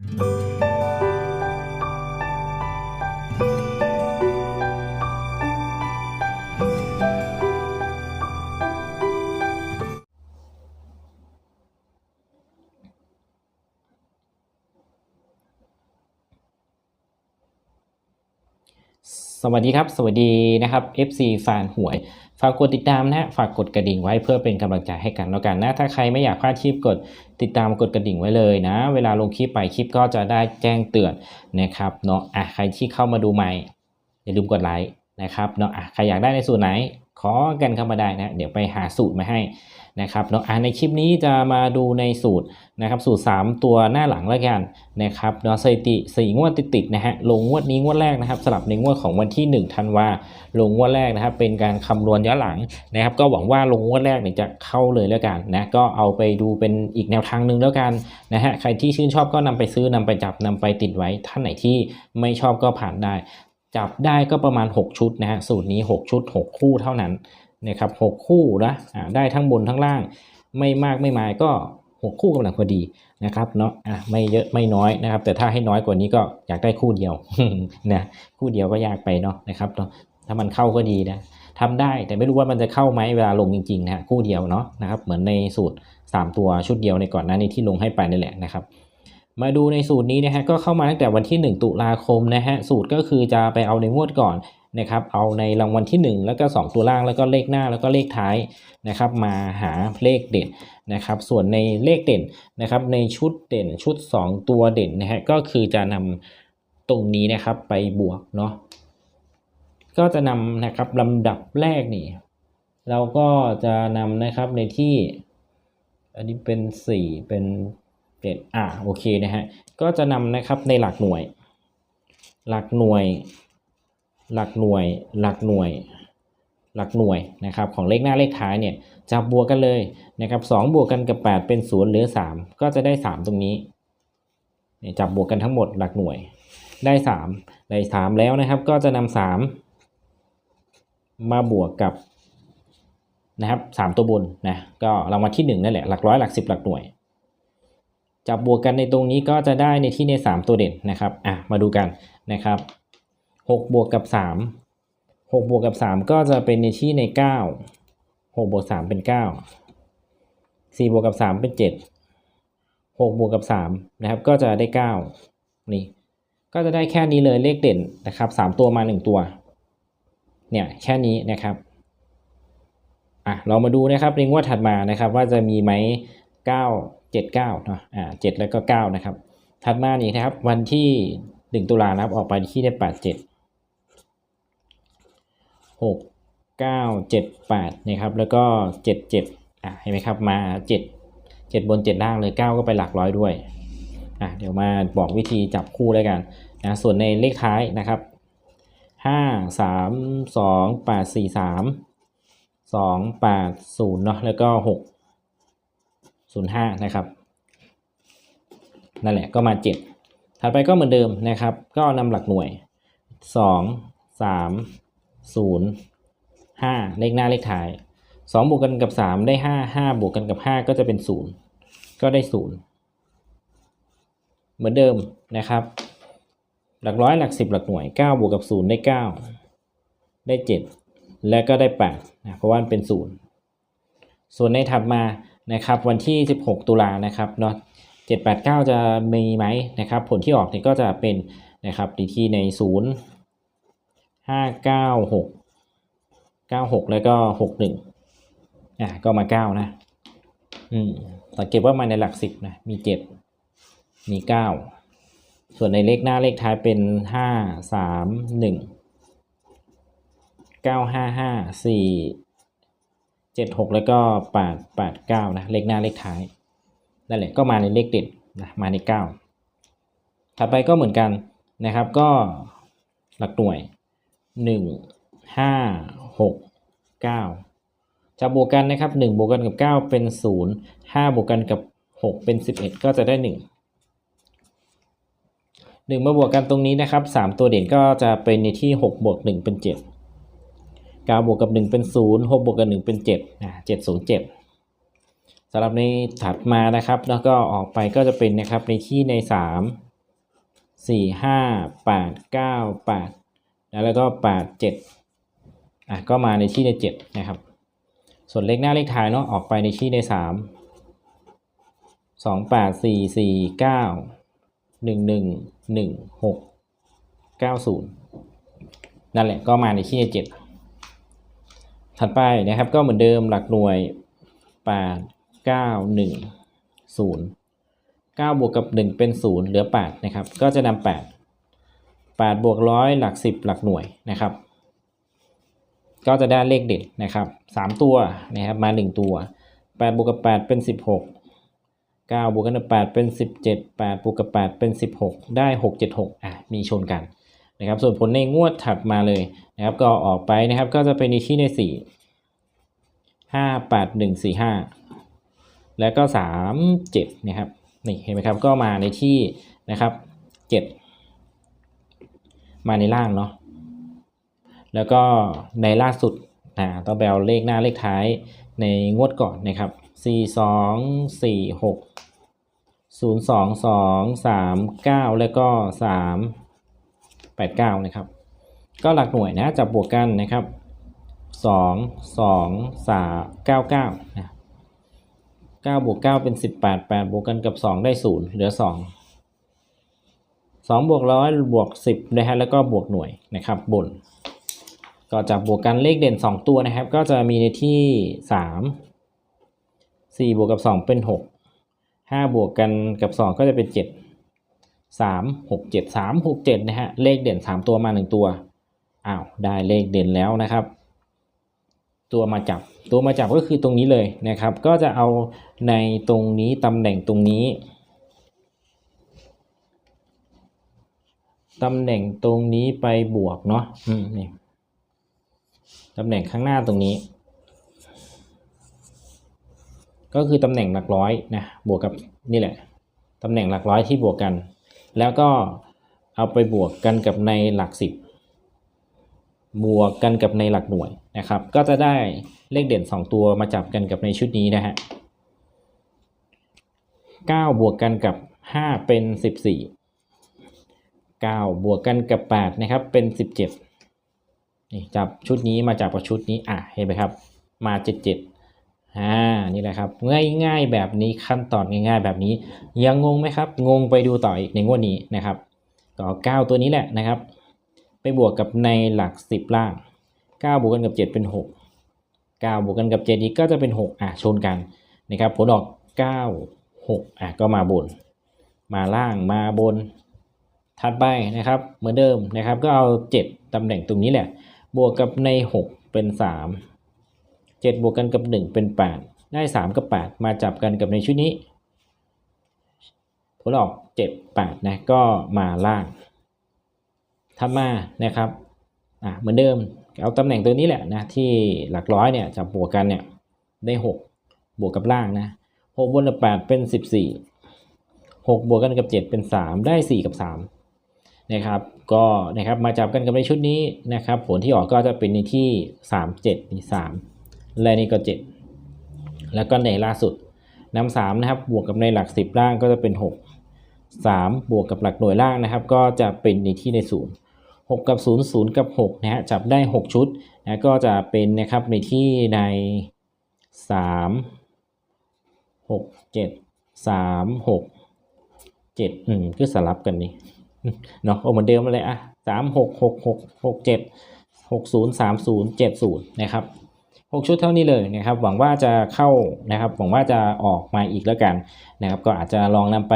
ส วัสดีครับ สวัสดีนะครับ FC แฟนหวย ฝากกดติดตามนะฝากกดกระดิ่งไว้เพื่อเป็นกำลังใจให้กันแล้วกันนะ ถ้าใครไม่อยากพลาดคลิปกดติดตามกดกระดิ่งไว้เลยนะ เวลาลงคลิปไปคลิปก็จะได้แจ้งเตือนนะครับเนาะอะใครที่เข้ามาดูใหม่อย่าลืมกดไลค์ นะครับเนาะอะใครอยากได้ในสูตรไหน ขอกันเข้ามาได้นะ เดี๋ยวไปหาสูตรมาให้นะครับเนาะอะในคลิปนี้จะมาดูในสูตรนะครับสูตร 3 ตัวหน้าหลังแล้วกันนะครับเนาะสถิติสี่งวดติดๆนะฮะลงงวดนี้งวดแรกนะครับสลับในงวดของวันที่1ธันวาลงงวดแรกนะครับเป็นการคำนวณย้อนหลังนะครับ ก็หวังว่าลงงวดแรกเนี่ยจะเข้าเลยแล้วกันนะก็เอาไปดูเป็นอีกแนวทางหนึ่งแล้วกันนะฮะใครที่ชื่นชอบก็นำไปซื้อนำไปจับนำไปติดไว้ท่านไหนที่ไม่ชอบก็ผ่านได้ จับได้ก็ประมาณ 6 ชุดนะฮะสูตรนี้ 6 ชุด 6 คู่เท่านั้นนะครับ6คู่นะอ่าได้ทั้งบนทั้งล่าง ไม่มากไม่มายก็ 6 คู่กำลังพอดีนะครับเนาะอะไม่เยอะไม่น้อยนะครับ แต่ถ้าให้น้อยกว่านี้ก็อยากได้คู่เดียวนะคู่เดียวก็ยากไปเนาะนะครับเนาะถ้ามันเข้าก็ดีนะทำได้แต่ไม่รู้ว่ามันจะเข้าไหมเวลาลงจริงๆนะฮะคู่เดียวเนาะนะครับเหมือนในสูตร 3 ตัวชุดเดียวในก่อนหน้านี้ที่ลงให้ไปนี่แหละนะครับ มาดูในสูตรนี้นะฮะก็เข้ามาตั้งแต่วันที่ 1 ตุลาคมนะฮะสูตรก็คือจะไปเอาในงวดก่อนนะครับเอาในรางวัลที่ 1 แล้วก็ 2 ตัวล่างแล้วก็เลขหน้าแล้วก็เลขท้ายนะครับมาหาเลขเด่นนะครับส่วนในเลขเด่นนะครับในชุดเด่นชุด 2 ตัวเด่นนะฮะก็คือจะนำตรงนี้นะครับไปบวกเนาะก็จะนำนะครับลำดับแรกนี่เราก็จะนำนะครับในที่ อันนี้เป็น 4 เป็น เจ็ดอ่าโอเคนะฮะก็จะนำนะครับในหลักหน่วย หลักหน่วย หลักหน่วย หลักหน่วย หลักหน่วยนะครับของเลขหน้าเลขท้ายเนี่ยจับบวกกันเลยนะครับสองบวกกันกับ 8 เป็นศูนย์เหลือ 3 ก็จะได้ 3 ตรงนี้เนี่ยจับบวกกันทั้งหมดหลักหน่วยได้ 3 ได้ 3 แล้วนะครับก็จะนำ3มาบวกกับนะครับสามตัวบนนะก็รางวัลที่หนึ่งนั่นแหละ หลักร้อยหลักสิบหลักหน่วย จับบวกกันในตรงนี้ก็จะได้ในที่ใน 3 ตัวเด่นนะครับอะมาดูกันนะครับ6บวกกับ 3 6บวกกับ 3 ก็จะเป็นในที่ใน 9 6บวก3เป็น 9 4บวกกับ 3 เป็น 7 6บวกกับ3นะครับก็จะได้ 9 นี่ ก็จะได้แค่นี้เลยเลขเด่นนะครับ 3 ตัวมา 1 ตัว เนี่ยแค่นี้นะครับอะเรามาดูนะครับในงวดถัดมานะครับว่าจะมีไหม9 7 9เนาะอ่า7แล้วก็9นะครับถัดมานี่นะครับ วันที่ 1 ตุลานะครับออกไปที่ได้ 8 7 6 9 7 8นะครับแล้วก็ 7 7อะเห็นไหมครับมา 7 7 บน 7 ล่างเลย 9 ก็ไปหลักร้อยด้วยอะเดี๋ยวมาบอกวิธีจับคู่แล้วกันนะส่วนในเลขท้ายนะครับ 5 3 2 8 4 3 2 8 0เนาะแล้วก็ 6 05 นะครับ นั่นแหละก็มา 7 ถัดไปก็เหมือนเดิมนะครับ ก็นำหลักหน่วย 2 3 0 5 เลขหน้าเลขท้าย 2 บวกกันกับ 3 ได้ 5 5 บวกกันกับ 5 ก็จะเป็น 0 ก็ได้ 0 เหมือนเดิมนะครับ หลักร้อยหลัก 10 หลักหน่วย 9 บวกกับ 0 ได้ 9 ได้ 7 และก็ได้8นะเพราะว่ามันเป็น 0 ส่วนในถัดมา นะครับวันที่ 16 ตุลานะครับเนาะ789 จะมีไหมนะครับผลที่ออกเนี่ยก็จะเป็นนะครับดีที่ใน 0 596 96 แล้วก็ 61อะก็มา 9 นะอืมสังเกตว่ามาในหลัก 10 นะ มี 7 มี 9 ส่วนในเลขหน้าเลขท้ายเป็น 5 3 1 9 5 5 4 เจ็ดหกแล้วก็แปดแปดเก้านะเลขหน้าเลขท้ายนั่นแหละก็มาในเลขเด็ดนะมาในเก้าถัดไปก็เหมือนกันนะครับก็หลักหน่วยหนึ่งห้าหกเก้าจะบวกกันนะครับหนึ่งบวกกันกับเก้าเป็นศูนย์ห้าบวกกันกับหกเป็นสิบเอ็ดก็จะได้หนึ่งหนึ่งมาบวกกันตรงนี้นะครับสามตัวเด่นก็จะเป็นในที่หกบวกหนึ่งเป็นเจ็ด 9บวกกับ 1 เป็น 0 6บวกกับ 1 เป็น7นะ707สำหรับในถัดมานะครับ แล้วก็ออกไปก็จะเป็นนะครับในที่ในสี่ห้าแปดเก้าแปดแล้วก็แปดเจ็ดอะก็มาในที่ในเจ็ดนะครับ ส่วนเลขหน้าเลขท้ายเนาะออกไปในที่ในสามสองแปดสี่สี่เก้าหนึ่งหนึ่งหนึ่งหกเก้าศูนย์นั่นแหละก็มาในที่ในเจ็ด ถัดไปนะครับก็เหมือนเดิมหลักหน่วยแปดเก้าหนึ่งศูนย์เก้าบวกกับหนึ่งเป็นศูนย์เหลือแปดนะครับ ก็จะนำแปดแปดบวกร้อยหลักสิบหลักหน่วยนะครับ ก็จะได้เลขเด็ดนะครับสามตัวนะครับมาหนึ่งตัวแปดบวกกับแปดเป็นสิบหกเก้าบวกกันกับแปดเป็นสิบเจ็ดแปดบวกกับแปดเป็นสิบหกได้หกเจ็ดหกอะ มีชนกัน นะครับส่วนผลในงวดถัดมาเลยนะครับก็ออกไปนะครับก็จะเป็นในที่ในสี่ห้าแปดหนึ่งสี่ห้าแล้วก็สามเจ็ดนะครับนี่เห็นไหมครับก็มาในที่นะครับเจ็ดมาในล่างเนาะแล้วก็ในล่าสุดอ่าต้องไปเอาเลขหน้าเลขท้ายในงวดก่อนนะครับ 4 2 4 6 0 2 2 3 9 แล้วก็ 3 8 9 นะครับ ก็หลักหน่วยนะจับบวกกันนะครับ 2 2 3 9 9นะ9บวก9เป็น 18 8 บวกกันกับ 2 ได้ 0 เหลือ 2 2บวกร้อยบวก 10 นะฮะแล้วก็บวกหน่วยนะครับบน ก็จะบวกกันเลขเด่น 2 ตัวนะครับ ก็จะมีในที่ 3 4 บวกกับ 2 เป็น 6 5 บวกกันกับ 2 ก็จะเป็น 7 3 6 7 3 6 7นะฮะเลขเด่น 3 ตัวมา 1 ตัวอ้าวได้เลขเด่นแล้วนะครับ ตัวมาจับตัวมาจับก็คือตรงนี้เลยนะครับ ก็จะเอาในตรงนี้ตำแหน่งตรงนี้ตำแหน่งตรงนี้ไปบวกเนาะอืมนี่ตำแหน่งข้างหน้าตรงนี้ ก็คือตำแหน่งหลักร้อยนะบวกกับนี่แหละตำแหน่งหลักร้อยที่บวกกัน แล้วก็เอาไปบวกกันกับในหลักสิบบวกกันกับในหลักหน่วยนะครับ ก็จะได้เลขเด่น 2 ตัวมาจับกันกับในชุดนี้นะฮะ9บวกกันกับ 5 เป็น 14 9 บวกกันกับ 8 นะครับ เป็น 17นี่จับชุดนี้มาจับกับชุดนี้ อะ เห็นไหมครับ มาเจ็ดเจ็ด อ่านี่แหละครับง่ายๆแบบนี้ขั้นตอนง่าย ๆ แบบนี้ยังงงไหมครับ งงไปดูต่ออีกในงวดนี้นะครับก็เก้าตัวนี้แหละนะครับ ไปบวกกับในหลักสิบล่างเก้าบวกกันกับเจ็ดเป็นหกเก้าบวกกันกับเจ็ดอีกก็จะเป็นหกอะชนกันนะครับผลออกเก้าหกอะก็มาบน มาล่างมาบนถัดไปนะครับเหมือนเดิมนะครับ ก็เอาเจ็ดตำแหน่งตรงนี้แหละ บวกกับใน6เป็น3 7 บวกกันกับ 1 เป็น 8 ได้ 3 กับ 8 มาจับกันกับในชุดนี้ผลออก 7 8 นะ ก็มาล่างถัดมานะครับอะเหมือนเดิม เอาตำแหน่งตัวนี้แหละนะ ที่หลักร้อยเนี่ยจับบวกกันเนี่ยได้ 6 บวกกับล่างนะ6บวกกับ8เป็น 14 6 บวกกันกับ 7 เป็น 3 ได้ 4 กับ3นะครับก็นะครับมาจับกันกับในชุดนี้นะครับ ผลที่ออกก็จะเป็นในที่ 3 7นี่3 และนี่ก็ 7 แล้วก็ในล่าสุดนำ3นะครับบวกกับในหลัก 10 ล่างก็จะเป็น 6 3 บวกกับหลักหน่วยล่างนะครับ ก็จะเป็นในที่ใน0 6กับ 0 0 กับ 6 นะฮะ จับได้ 6 ชุดนะก็จะเป็นนะครับในที่ใน 3 6 7 3 6 7 อืมคือสลับกันนี่เนาะเอาเหมือนเดิมเลยอะสามหกหกหกหกเจ็ดหกศูนย์สามศูนย์เจ็ดศูนย์นะครับ หกชุดเท่านี้เลยนะครับหวังว่าจะเข้านะครับหวังว่าจะออกมาอีกแล้วกันนะครับก็อาจจะลองนำไป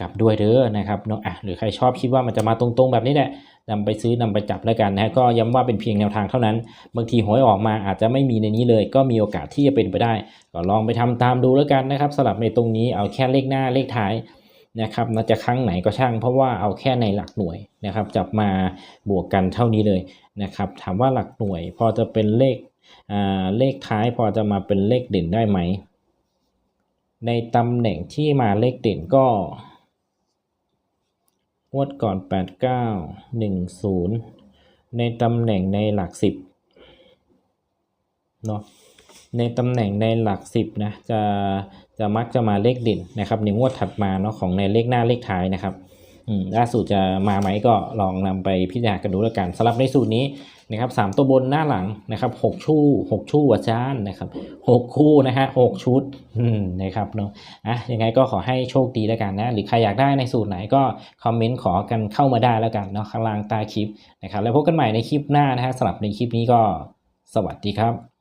กลับด้วยเด้อนะครับเนาะอะหรือใครชอบคิดว่ามันจะมาตรงๆแบบนี้แหละนำไปซื้อนำไปจับแล้วกันนะฮะก็ย้ำว่าเป็นเพียงแนวทางเท่านั้น บางทีหวยออกมาอาจจะไม่มีในนี้เลย ก็มีโอกาสที่จะเป็นไปได้ ก็ลองไปทำตามดูแล้วกันนะครับสลับในตรงนี้เอาแค่เลขหน้าเลขท้ายนะครับน่าจะครั้งไหนก็ช่าง เพราะว่าเอาแค่ในหลักหน่วยนะครับจับมาบวกกันเท่านี้เลยนะครับถามว่าหลักหน่วยพอจะเป็นเลข เลขท้ายพอจะมาเป็นเลขเด่นได้ไหม ในตำแหน่งที่มาเลขเด่นก็งวดก่อน 8 9 1 0 ในตำแหน่งในหลัก 10เนาะในตำแหน่งในหลักสิบนะจะจะมักจะมาเลขเด่นนะครับในงวดถัดมาเนาะของในเลขหน้าเลขท้ายนะครับ ล่าสุดจะมาไหมก็ลองนำไปพิจารณากันดูแล้วกันสำหรับในสูตรนี้นะครับสามตัวบนหน้าหลังนะครับหกชู่หกชู่อาจารย์นะครับหกคู่นะฮะหกชุดอืมนะครับเนาะอะยังไงก็ขอให้โชคดีแล้วกันนะ หรือใครอยากได้ในสูตรไหนก็คอมเมนต์ขอกันเข้ามาได้แล้วกันเนาะข้างล่างใต้คลิปนะครับแล้วพบกันใหม่ในคลิปหน้านะฮะสำหรับในคลิปนี้ก็สวัสดีครับ